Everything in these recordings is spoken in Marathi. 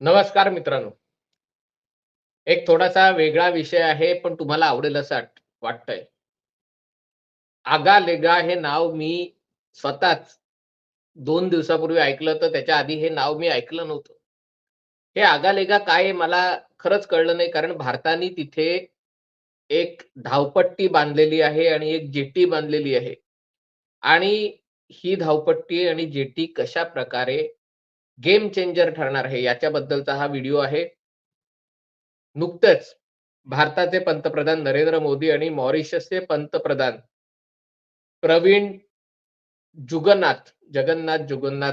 नमस्कार मित्रांनो. एक थोडासा वेगळा विषय आहे, पण तुम्हाला आवडेल असं वाटतंय. आगा-लेगा हे नाव मी स्वतःच दोन दिवसापूर्वी ऐकलं, तर त्याच्या आधी हे नाव मी ऐकलं नव्हतं. हे आगा-लेगा काय मला खरंच कळलं नाही, कारण भारताने तिथे एक धावपट्टी बांधलेली आहे आणि एक जेटी बांधलेली आहे. आणि ही धावपट्टी आणि जेटी कशा प्रकारे गेम चेंजर ठरणार आहे, याच्याबद्दलचा हा व्हिडिओ आहे. नुकतंच भारताचे पंतप्रधान नरेंद्र मोदी आणि मॉरिशसचे पंतप्रधान प्रवीण जुगन्नाथ, जगन्नाथ जुगन्नाथ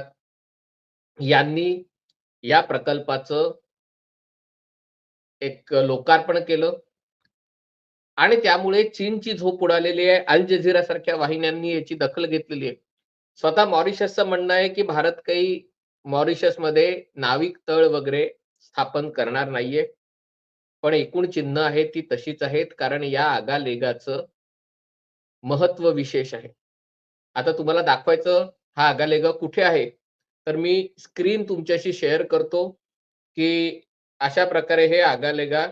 यांनी या प्रकल्पाचं एक लोकार्पण केलं. आणि त्यामुळे चीनची झोप उडालेली आहे. अल जझीरा सारख्या वाहिन्यांनी याची दखल घेतलेली आहे. स्वतः मॉरिशसचं म्हणणं आहे, की भारत काही मॉरिशसमध्ये नाविक तळ वगैरे स्थापन करणार नाहीये. पण एकूण चिन्ह आहेत ती तशीच आहेत, कारण या आगा-लेगाचं विशेष आहे. आता तुम्हाला दाखवायचं हा आगा-लेगा कुठे आहे, तर मी स्क्रीन तुमच्याशी शेअर करतो, की अशा प्रकारे हे आगा-लेगा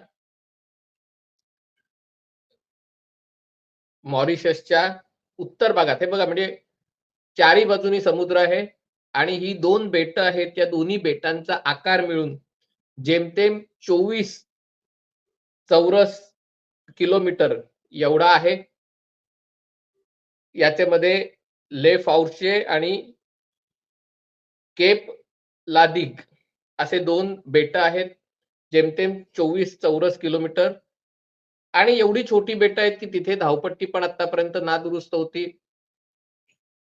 मॉरिशसच्या उत्तर भागात हे बघा म्हणजे चारी बाजूनी समुद्र आहे आणि ही दोन बेटं आहेत. त्या दोन्ही बेटांचा आकार मिळून जेमतेम 24 चौरस किलोमीटर एवढा आहे. याच्यामध्ये ले फाउर्चे आणि केप लादिग असे दोन बेटं आहेत. जेमतेम 24 चौरस किलोमीटर आणि एवढी छोटी बेट आहेत, की तिथे धावपट्टी पण आत्तापर्यंत नादुरुस्त होती.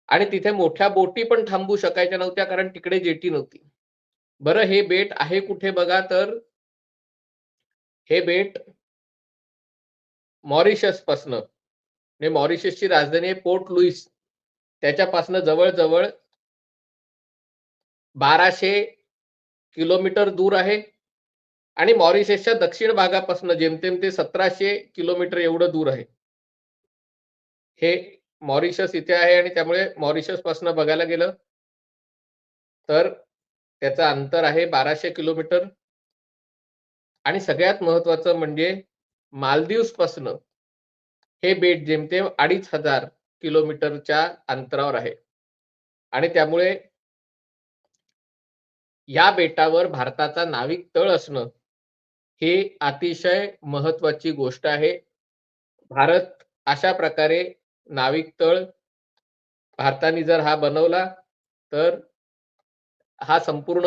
आणि तिथे मोठ्या बोटी पण थांबू शकायच्या नव्हत्या, कारण तिकडे जेटी नव्हती. बरं हे बेट आहे कुठे बघा तर हे बेट मॉरिशसपासनं म्हणजे मॉरिशसची राजधानी आहे पोर्ट लुईस त्याच्यापासनं जवळ-जवळ 1200 किलोमीटर दूर आहे. आणि मॉरिशसच्या दक्षिण भागापासून जेमतेम ते सतराशे किलोमीटर एवढं दूर आहे. हे मॉरिशस इथे आहे आणि त्यामुळे मॉरिशसपासनं बघायला गेलं तर त्याचं अंतर आहे बाराशे किलोमीटर. आणि सगळ्यात महत्त्वाचं म्हणजे मालदीव्सपासनं हे बेट जेमतेम 2500 किलोमीटरच्या अंतरावर आहे. आणि त्यामुळे या बेटावर भारताचा नाविक तळ असणं, हे अतिशय महत्वाची गोष्ट आहे. भारत अशा प्रकारे नाविक तळ भारताने जर हा बनवला, तर हा संपूर्ण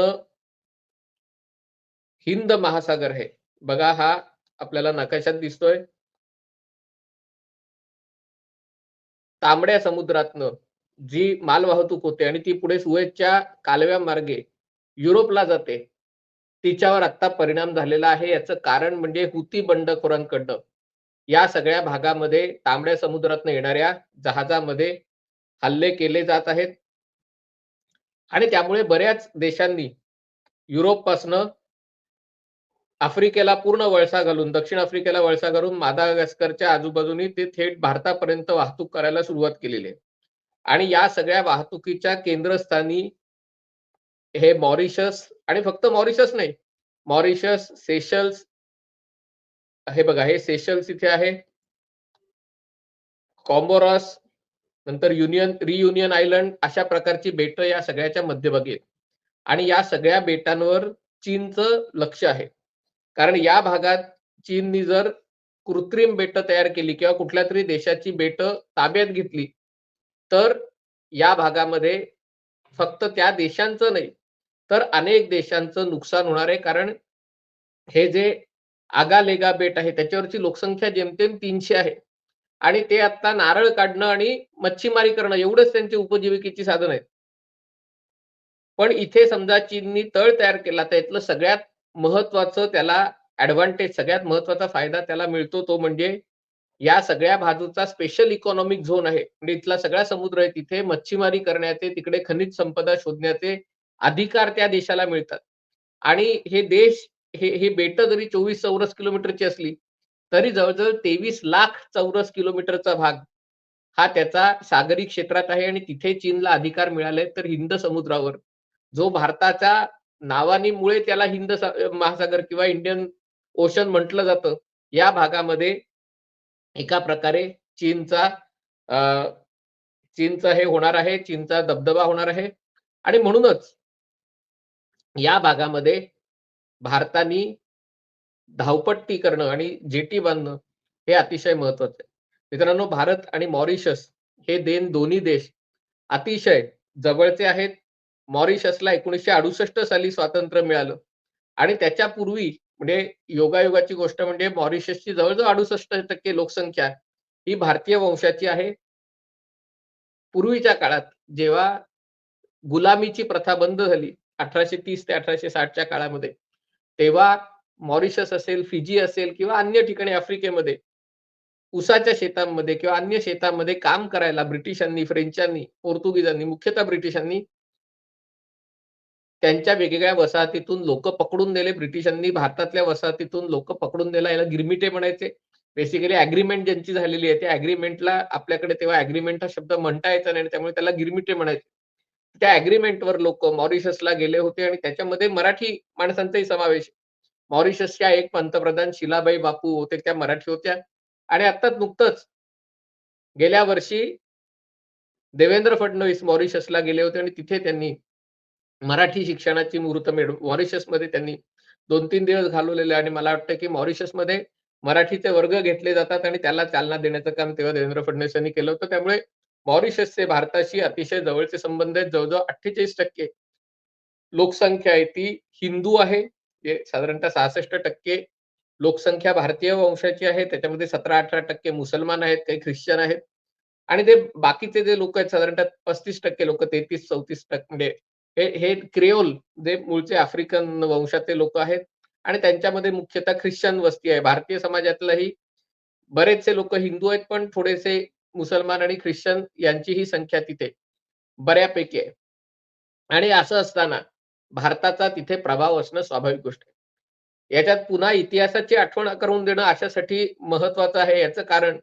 हिंद महासागर आहे. बघा हा आपल्याला नकाशात दिसतोय. तांबड्या समुद्रातनं जी मालवाहतूक होते आणि ती पुढे सुवेतच्या कालव्या मार्गे युरोपला जाते. तिच्यावर आता परिणाम झालेला आहे. याचं कारण म्हणजे हुती बंडखोरांकडनं या सगळ्या भागामध्ये तांबड्या समुद्रातनं येणाऱ्या जहाजामध्ये हल्ले केले जात आहेत. आणि त्यामुळे बऱ्याच देशांनी युरोपपासनं आफ्रिकेला पूर्ण वळसा घालून, दक्षिण आफ्रिकेला वळसा घालून मादागास्करच्या आजूबाजूनी ते थेट भारतापर्यंत वाहतूक करायला सुरुवात केलेली आहे. आणि या सगळ्या वाहतुकीच्या केंद्रस्थानी हे मॉरिशस आणि फक्त मॉरिशस नाही, मॉरिशस, सेशल्स हे बघा हे सेशल्स इथे आहे. कॉम्बोरॉस नंतर युनियन रियुनियन आयलंड अशा प्रकारची बेटं या सगळ्याच्या मध्यभागी आहेत. आणि या सगळ्या बेटांवर चीनचं लक्ष आहे. कारण या भागात चीननी जर कृत्रिम बेटं तयार केली किंवा कुठल्या तरी देशाची बेटं ताब्यात घेतली, तर या भागामध्ये फक्त त्या देशांचं नाही, तर अनेक देशांचं नुकसान होणार आहे. कारण हे जे आगा-लेगा बेट आहे, त्याच्यावरची लोकसंख्या जेमतेम तीनशे आहे. आणि ते आता नारळ काढणं आणि मच्छीमारी करणं एवढंच त्यांची उपजीविकेची साधन आहेत. पण इथे समजा चीननी तळ तयार केला, तर यातलं सगळ्यात महत्वाचं त्याला ऍडव्हान्टेज सगळ्यात महत्त्वाचा फायदा त्याला मिळतो तो म्हणजे या सगळ्या बाजूचा स्पेशल इकॉनॉमिक झोन आहे. म्हणजे इथला सगळा समुद्र आहे. तिथे मच्छीमारी करण्याचे, तिकडे खनिज संपदा शोधण्याचे अधिकार त्या देशाला मिळतात. आणि हे देश हे हे बेट जरी 24 चौरस किलोमीटरची असली, तरी जवळजवळ तेवीस लाख चौरस किलोमीटरचा भाग हा त्याचा सागरी क्षेत्रात आहे आणि तिथे चीनला अधिकार मिळाले तर हिंद समुद्रावर जो भारताच्या नावानीमुळे त्याला हिंद महासागर किंवा इंडियन ओशन म्हटलं जातं. या भागामध्ये एका प्रकारे चीनचा चीनचं हे होणार आहे, चीनचा दबदबा होणार आहे आणि म्हणूनच या भागामध्ये भारतानी धावपट्टी करणं आणि जेटी बांधणं हे अतिशय महत्वाचं आहे. मित्रांनो भारत आणि मॉरिशस हे देन दोन्ही देश अतिशय जवळचे आहेत. मॉरिशसला 1968 साली स्वातंत्र्य मिळालं आणि त्याच्यापूर्वी म्हणजे योगायोगाची गोष्ट म्हणजे मॉरिशसची जवळजवळ अडुसष्ट टक्के लोकसंख्या ही भारतीय वंशाची आहे. पूर्वीच्या काळात जेव्हा गुलामीची प्रथा बंद झाली 1830 ते 1860 च्या काळामध्ये, तेव्हा मॉरिशस असेल, फिजी असेल किंवा अन्य ठिकाणी आफ्रिकेमध्ये उसाच्या शेतांमध्ये किंवा अन्य शेतामध्ये काम करायला ब्रिटिशांनी, फ्रेंचांनी, पोर्तुगीजांनी, मुख्यतः ब्रिटिशांनी त्यांच्या वेगवेगळ्या वसाहतीतून लोक पकडून नेले. ब्रिटिशांनी भारतातल्या वसाहतीतून लोक पकडून नेला. याला गिरमिटे म्हणायचे. बेसिकली अग्रीमेंट ज्यांची झालेली आहे, त्या अग्रीमेंटला आपल्याकडे तेव्हा अग्रीमेंट हा शब्द म्हणता यायचा नाही त्यामुळे त्याला गिरमिटे म्हणायचे. त्या अग्रीमेंटवर लोक मॉरिशसला गेले होते आणि त्याच्यामध्ये मराठी माणसांचाही समावेश. मॉरिशसच्या एक पंतप्रधान शिलाबाई बापू होते, त्या मराठी होत्या आणि आता नुकतंच गेल्या वर्षी देवेंद्र फडणवीस मॉरिशसला गेले होते आणि तिथे त्यांनी मराठी शिक्षणाची मुहूर्त मुहूर्तमेढ मॉरिशसमध्ये त्यांनी 2-3 दिवस घालवलेले आणि मला वाटतं, की मॉरिशसमध्ये मराठीचे वर्ग घेतले जातात आणि त्याला चालना देण्याचं काम तेव्हा देवेंद्र फडणवीस यांनी केलं होतं. त्यामुळे मॉरिशसचे भारताशी अतिशय जवळचे संबंध आहेत. जवळजवळ अठ्ठेचाळीस टक्के लोकसंख्या आहे ती हिंदू आहे. साधारणतः 66% लोकसंख्या भारतीय वंशाची आहे. त्याच्यामध्ये 17-18% मुसलमान आहेत, काही ख्रिश्चन आहेत आणि ते बाकीचे जे लोक आहेत साधारणतः पस्तीस टक्के लोक तेहतीस चौतीस टक्के म्हणजे हे हे क्रेओल जे मूळचे आफ्रिकन वंशाचे लोक आहेत आणि त्यांच्यामध्ये मुख्यतः ख्रिश्चन वस्ती आहे. भारतीय समाजातलाही बरेचसे लोक हिंदू आहेत, पण थोडेसे मुसलमान आणि ख्रिश्चन यांचीही संख्या तिथे बऱ्यापैकी आहे. आणि असं असताना भारताचा तिथे प्रभाव असणं स्वाभाविक गोष्ट आहे. याच्यात पुन्हा इतिहासाची आठवण करून देणं अशासाठी महत्वाचं आहे. याचं कारण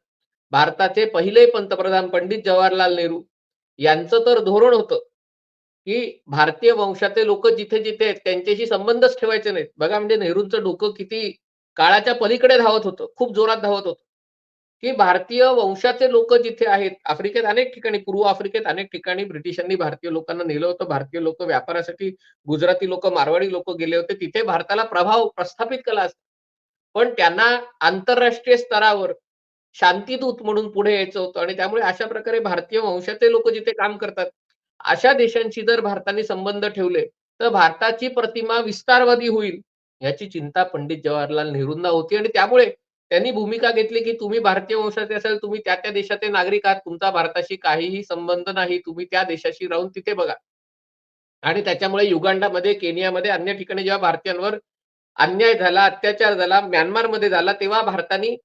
भारताचे पहिले पंतप्रधान पंडित जवाहरलाल नेहरू यांचं तर धोरण होतं, की भारतीय वंशाचे लोक जिथे-जिथे आहेत त्यांच्याशी संबंधच ठेवायचे नाहीत. बघा म्हणजे नेहरूंचं डोकं किती काळाच्या पलीकडे धावत होतं. खूप जोरात धावत होतं, की भारतीय वंशाचे लोक जिथे आहेत, आफ्रिकेत अनेक ठिकाणी, पूर्व आफ्रिकेत अनेक ठिकाणी ब्रिटिशांनी भारतीय लोकांना नेलं होतं. भारतीय लोक व्यापारासाठी गुजराती लोक मारवाडी लोक गेले होते. तिथे भारताला प्रभाव प्रस्थापित केला असता. पण त्यांना आंतरराष्ट्रीय स्तरावर शांतीदूत म्हणून पुढे यायचं होतं आणि त्यामुळे अशा प्रकारे भारतीय वंशाचे लोक जिथे काम करतात, अशा देशांशी जर भारताने संबंध ठेवले, तर भारताची प्रतिमा विस्तारवादी होईल, याची चिंता पंडित जवाहरलाल नेहरूंना होती आणि त्यामुळे त्यांनी भूमिका घेतली, की तुम्ही भारतीय वंशाचे असाल, तुम्ही त्या-त्या देशाचे नागरिक आहात, तुमचा भारताशी काहीही संबंध नाही, तुम्ही त्या देशाशी राहून तिथे बघा. आणि त्याच्यामुळे युगांडामध्ये, केनियामध्ये, अन्य ठिकाणी जेव्हा भारतीयांवर अन्याय झाला, अत्याचार झाला, म्यानमारमध्ये झाला, तेव्हा भारताने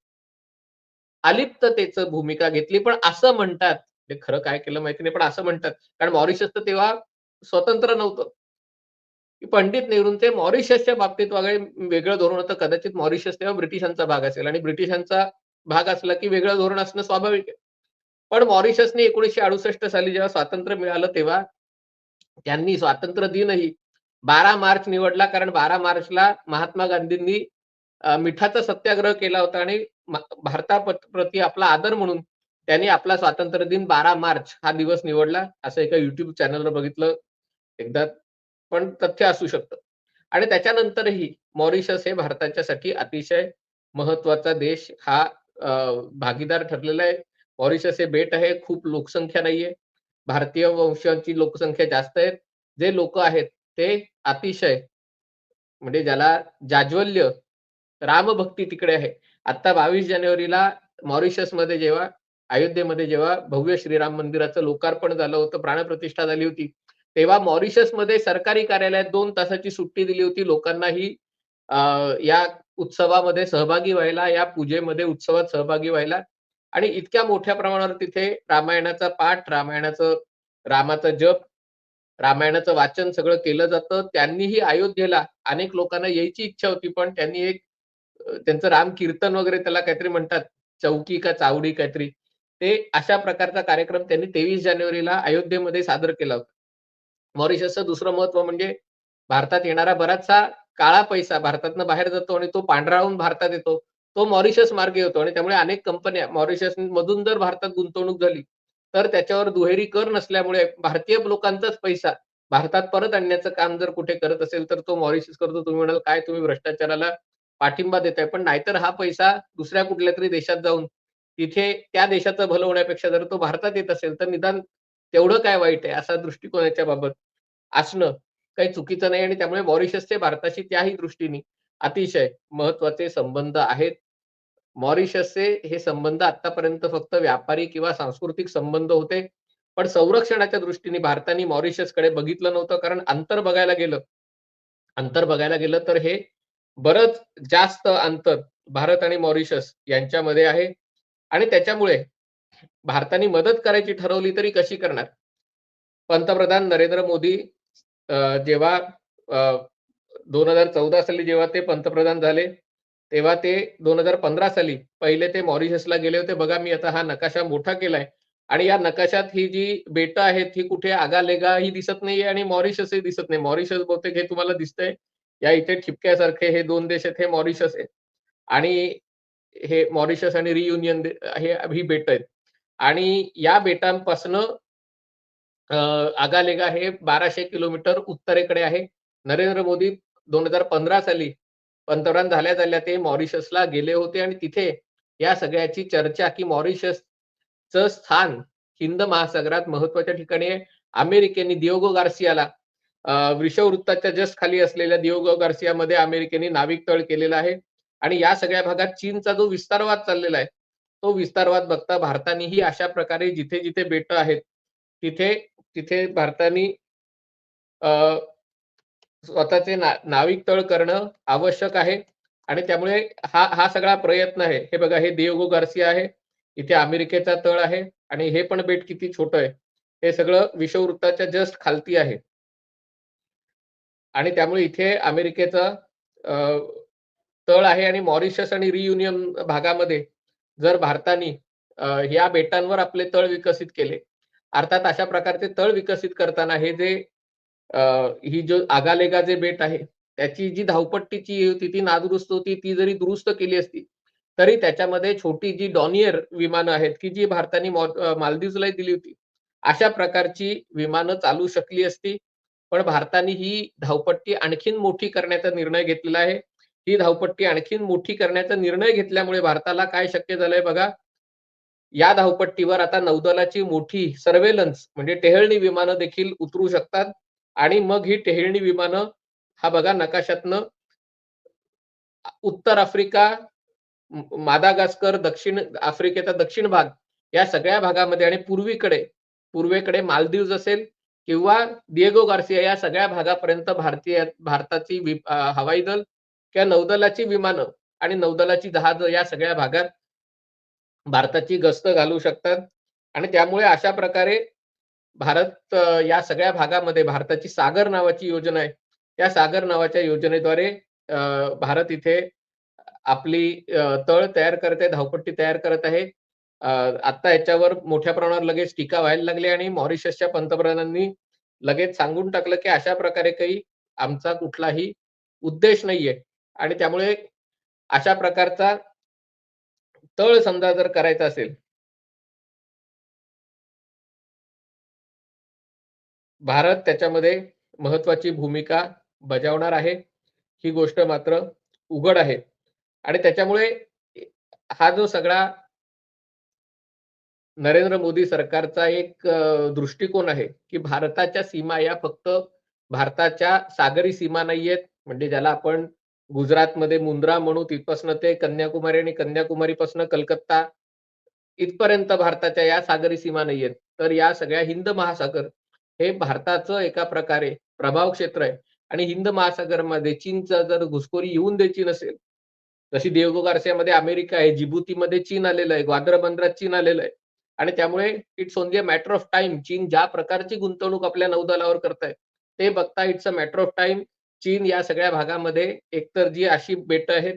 अलिप्ततेच भूमिका घेतली. पण असं म्हणतात, ते खरं काय केलं माहिती नाही, पण असं म्हणतात, कारण मॉरिशस तर तेव्हा स्वतंत्र नव्हतं. की पंडित नेहरूंचे मॉरिशसच्या बाबतीत वगैरे वेगळं धोरण होतं. कदाचित मॉरिशस तेव्हा ब्रिटिशांचा भाग असेल आणि ब्रिटिशांचा भाग असला, की वेगळं धोरण असणं स्वाभाविक आहे. पण मॉरिशसने 1968 साली जेव्हा स्वातंत्र्य मिळालं, तेव्हा त्यांनी स्वातंत्र्य दिनही 12 मार्च निवडला. कारण 12 मार्चला महात्मा गांधींनी मिठाचा सत्याग्रह केला होता आणि भारताप्रती आपला आदर म्हणून त्यांनी आपला स्वातंत्र्य दिन 12 मार्च हा दिवस निवडला. असं एका युट्यूब चॅनलवर बघितलं एकदा, पण तथ्य असू शकतं. आणि त्याच्यानंतरही मॉरिशस हे भारताच्यासाठी अतिशय महत्त्वाचा देश हा भागीदार ठरलेला आहे. मॉरिशस हे बेट आहे, खूप लोकसंख्या नाहीये. भारतीय वंशांची लोकसंख्या जास्त आहे. जे लोक आहेत ते अतिशय म्हणजे ज्याला जाज्वल्य रामभक्ती तिकडे आहे. आता 22 जानेवारीला मॉरिशसमध्ये जेव्हा अयोध्येमध्ये जेव्हा भव्य श्रीराम मंदिराचं लोकार्पण झालं होतं, प्राणप्रतिष्ठा झाली होती, तेव्हा मॉरिशसमध्ये सरकारी कार्यालयात दोन तासाची सुट्टी दिली होती लोकांनाही या उत्सवामध्ये सहभागी व्हायला, या पूजेमध्ये, उत्सवात सहभागी व्हायला आणि इतक्या मोठ्या प्रमाणावर तिथे रामायणाचा पाठ, रामायणाचं रामाचा जप, रामायणाचं वाचन सगळं केलं जातं. त्यांनीही अयोध्येला अनेक लोकांना यायची इच्छा होती, पण त्यांनी एक त्यांचं राम कीर्तन वगैरे त्याला काहीतरी म्हणतात. चौकी का चावडी काहीतरी. ते अशा प्रकारचा कार्यक्रम त्यांनी 23 जानेवारीला अयोध्येमध्ये सादर केला होता. मॉरिशसचं दुसरं महत्त्व म्हणजे भारतात येणारा बराचसा काळा पैसा भारतातनं बाहेर जातो आणि तो पांढराहून भारतात येतो. तो मॉरिशस मार्गे येतो आणि त्यामुळे अनेक कंपन्या मॉरिशस मधून जर भारतात गुंतवणूक झाली, तर त्याच्यावर दुहेरी कर नसल्यामुळे भारतीय लोकांचाच पैसा भारतात परत आणण्याचं काम जर कुठे करत असेल, तर तो मॉरिशस करतो. तुम्ही म्हणाल, "काय तुम्ही भ्रष्टाचाराला पाठिंबा देताय." पण नाहीतर हा पैसा दुसऱ्या कुठल्या तरी देशात जाऊन तिथे त्या देशाचं भलं होण्यापेक्षा जर तो भारतात येत असेल, तर निदान तेवढं काय वाईट आहे, असा दृष्टिकोनाच्या बाबत असणं काही चुकीचं नाही आणि त्यामुळे मॉरिशसचे भारताशी त्याही दृष्टीने अतिशय महत्त्वाचे संबंध आहेत. मॉरिशसचे हे संबंध आतापर्यंत फक्त व्यापारी किंवा सांस्कृतिक संबंध होते. पण संरक्षणाच्या दृष्टीने भारताने मॉरिशसकडे बघितलं नव्हतं. कारण अंतर बघायला गेलं अंतर बघायला गेलं तर हे बरंच जास्त अंतर भारत आणि मॉरिशस यांच्यामध्ये आहे आणि त्याच्यामुळे भारताने मदत करायची ठरवली तरी कशी करणार? पंतप्रधान नरेंद्र मोदी जेव्हा दोन हजार चौदा साली जेव्हा ते पंतप्रधान झाले, तेव्हा ते 2015 साली पहिले ते मॉरिशसला गेले होते. बघा मी आता हा नकाशा मोठा केलाय आणि या नकाशात ही जी बेटं आहेत, ही कुठे आगा-लेगा ही दिसत नाहीये आणि मॉरिशसही दिसत नाही. मॉरिशस बहुतेक हे तुम्हाला दिसतंय. या इथे ठिपक्यासारखे हे दोन देश आहेत, हे मॉरिशस आहेत आणि हे मॉरिशस आणि रियुनियन हे ही बेट आहेत आणि या बेटांपासनं आगालेगा हे बाराशे किलोमीटर उत्तरेकडे आहे. नरेंद्र मोदी 2015 साली पंतप्रधान झाल्या-झाल्या ते मॉरिशसला गेले होते आणि तिथे या सगळ्याची चर्चा, की मॉरिशसचं स्थान हिंद महासागरात महत्त्वाच्या ठिकाणी आहे. अमेरिकेने दिओगो गार्सियाला विषववृत्ताच्या जस्ट खाली असलेल्या दिओगो गार्सियामध्ये अमेरिकेने नाविक तळ केलेला आहे आणि या सगळ्या भागात चीनचा जो विस्तारवाद चाललेला आहे, तो विस्तारवाद बघता भारतानेही अशा प्रकारे जिथे-जिथे बेटं आहेत, तिथे तिथे भारताने स्वतःचे ना नाविक तळ करणं आवश्यक आहे आणि त्यामुळे हा हा सगळा प्रयत्न आहे. हे बघा हे दिएगो गार्सिया आहे. इथे अमेरिकेचा तळ आहे आणि हे पण बेट किती छोट आहे. हे सगळं विषववृत्ताच्या जस्ट खालती आहे. आणि त्यामुळे इथे अमेरिकेचा तळ आहे आणि मॉरिशस आणि रियुनियन भागामध्ये जर भारताने या बेटांवर आपले तळ विकसित केले. अर्थात अशा प्रकारचे तळ विकसित करताना हे जे ही जो आगालेगा जे बेट आहे, त्याची जी धावपट्टीची होती ती नादुरुस्त होती. ती जरी दुरुस्त केली असती, तरी त्याच्यामध्ये छोटी जी डॉनियर विमानं आहेत, की जी भारताने मॉ दिली होती. अशा प्रकारची विमानं चालू शकली असती. पण भारताने ही धावपट्टी आणखीन मोठी करण्याचा निर्णय घेतलेला आहे. ही धावपट्टी आणखीन मोठी करण्याचा निर्णय घेतल्यामुळे भारताला काय शक्य झालंय बघा. या धावपट्टीवर आता नौदलाची मोठी सर्वेलन्स म्हणजे टेहळणी विमानं देखील उतरू शकतात. आणि मग ही टेहळणी विमानं हा बघा नकाशातनं उत्तर आफ्रिका, मादागास्कर, दक्षिण आफ्रिकेचा दक्षिण भाग या सगळ्या भागामध्ये आणि पूर्वीकडे पूर्वेकडे मालदीव्स असेल किंवा दिएगो गार्सिया या सगळ्या भागापर्यंत भारतीय भारताची हवाई दल किंवा नौदलाची विमानं आणि नौदलाची जहाज या सगळ्या भागात भारताची गस्त घालू शकतात आणि त्यामुळे अशा प्रकारे भारत या सगळ्या भागामध्ये भारताची सागर नावाची योजना आहे. त्या सागर नावाच्या योजनेद्वारे भारत इथे आपली तळ तयार करत आहे, धावपट्टी तयार करत आहे. आता याच्यावर मोठ्या प्रमाणावर लगेच टीका व्हायला लागली आणि मॉरिशसच्या पंतप्रधानांनी लगेच सांगून टाकलं, की अशा प्रकारे काही आमचा कुठलाही उद्देश नाहीये आणि त्यामुळे अशा प्रकारचा तळ समजा जर करायचा असेल भारत त्याच्यामध्ये महत्त्वाची भूमिका बजावणार आहे. ही गोष्ट मात्र उघड आहे आणि त्याच्यामुळे हा जो सगळा नरेंद्र मोदी सरकारचा एक दृष्टिकोन आहे, की भारताच्या सीमा या फक्त भारताच्या सागरी सीमा नाहीयेत. म्हणजे ज्याला आपण गुजरातमध्ये मुंद्रा म्हणू तिथपासनं ते कन्याकुमारी आणि कन्याकुमारीपासून कलकत्ता इथपर्यंत भारताच्या या सागरी सीमा नाहीयेत. तर या सगळ्या हिंद महासागर हे भारताचं एका प्रकारे प्रभाव क्षेत्र आहे आणि हिंद महासागरमध्ये चीनचा जर घुसखोरी येऊन द्यायची नसेल, जशी दिएगो गार्सियामध्ये अमेरिका आहे, जिबुतीमध्ये चीन आलेलं आहे, ग्वादर बंदरात चीन आलेलं आहे आणि त्यामुळे it's only a matter of time चीन ज्या प्रकारची गुंतवणूक आपल्या नौदलावर करताय, ते बघता it's a matter of time चीन या सगळ्या भागामध्ये एकतर जी अशी बेटं आहेत,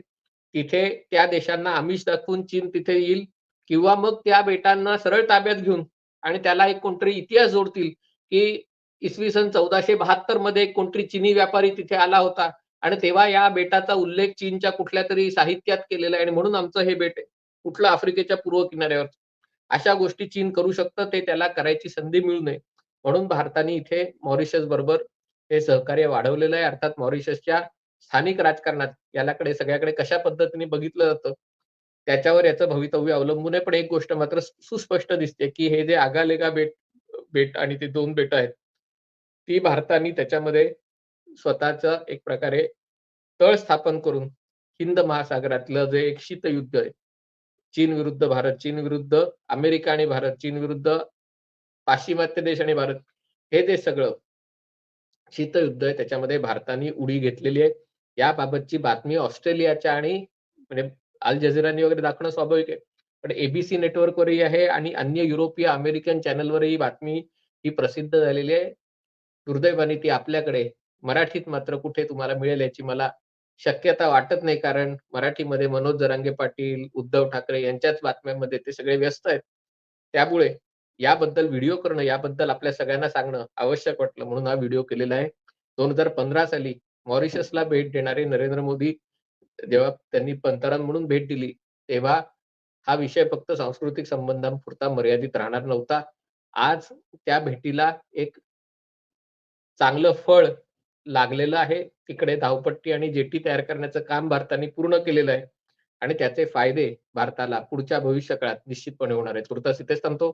तिथे त्या देशांना आमिष दाखवून चीन तिथे येईल किंवा मग त्या बेटांना सरळ ताब्यात घेऊन आणि त्याला एक कोणतरी इतिहास जोडतील की इसवी सन चौदाशे बहात्तरमध्ये एक कोणतरी चिनी व्यापारी तिथे आला होता आणि तेव्हा या बेटाचा उल्लेख चीनच्या कुठल्या तरी साहित्यात केलेला आहे आणि म्हणून आमचं हे बेट आहे कुठलं आफ्रिकेच्या पूर्व किनाऱ्यावर अशा गोष्टी चीन करू शकतं ते त्याला करायची संधी मिळू नये. म्हणून भारताने इथे मॉरिशस बरोबर हे सहकार्य वाढवलेलं आहे. अर्थात मॉरिशसच्या स्थानिक राजकारणात यालाकडे सगळ्याकडे कशा पद्धतीने बघितलं जातं त्याच्यावर याचं भवितव्य अवलंबून आहे. पण एक गोष्ट मात्र सुस्पष्ट दिसते की हे जे आगालेगा बेट बेट आणि ते दोन बेट आहेत ती भारताने त्याच्यामध्ये स्वतःच एक प्रकारे तळ स्थापन करून हिंद महासागरातलं जे एक शीतयुद्ध आहे चीन विरुद्ध भारत चीन विरुद्ध अमेरिका आणि भारत चीन विरुद्ध पाश्चिमात्य देश आणि भारत हे जे सगळं शीतयुद्ध आहे. त्याच्यामध्ये भारताने उडी घेतलेली आहे. याबाबतची बातमी ऑस्ट्रेलियाच्या आणि म्हणजे अल जझिरानी वगैरे दाखवणं स्वाभाविक आहे. पण एबीसी नेटवर्कवरही आहे आणि अन्य युरोपीय अमेरिकन चॅनलवरही बातमी ही प्रसिद्ध झालेली आहे. दुर्दैवाने ती आपल्याकडे मराठीत मात्र कुठे तुम्हाला मिळेल याची मला शक्यता वाटत नाही. कारण मराठीमध्ये मनोज जरांगे पाटील उद्धव ठाकरे यांच्याच बातम्यांमध्ये ते सगळे व्यस्त आहेत. त्यामुळे याबद्दल व्हिडिओ करणं याबद्दल आपल्या सगळ्यांना सांगणं आवश्यक वाटलं म्हणून हा व्हिडिओ केलेला आहे. दोन हजार पंधरा साली मॉरिशसला भेट देणारे नरेंद्र मोदी जेव्हा त्यांनी पंतप्रधान म्हणून भेट दिली तेव्हा हा विषय फक्त सांस्कृतिक संबंधांपुरता मर्यादित राहणार नव्हता. आज त्या भेटीला एक चांगलं फळ लागलेलं आहे. तिकडे धावपट्टी आणि जेटी तयार करण्याचं काम भारताने पूर्ण केलेलं आहे. आणि त्याचे फायदे भारताला पुढच्या भविष्य काळात निश्चितपणे होणार आहेत. तुर्तास इथेच थांबतो.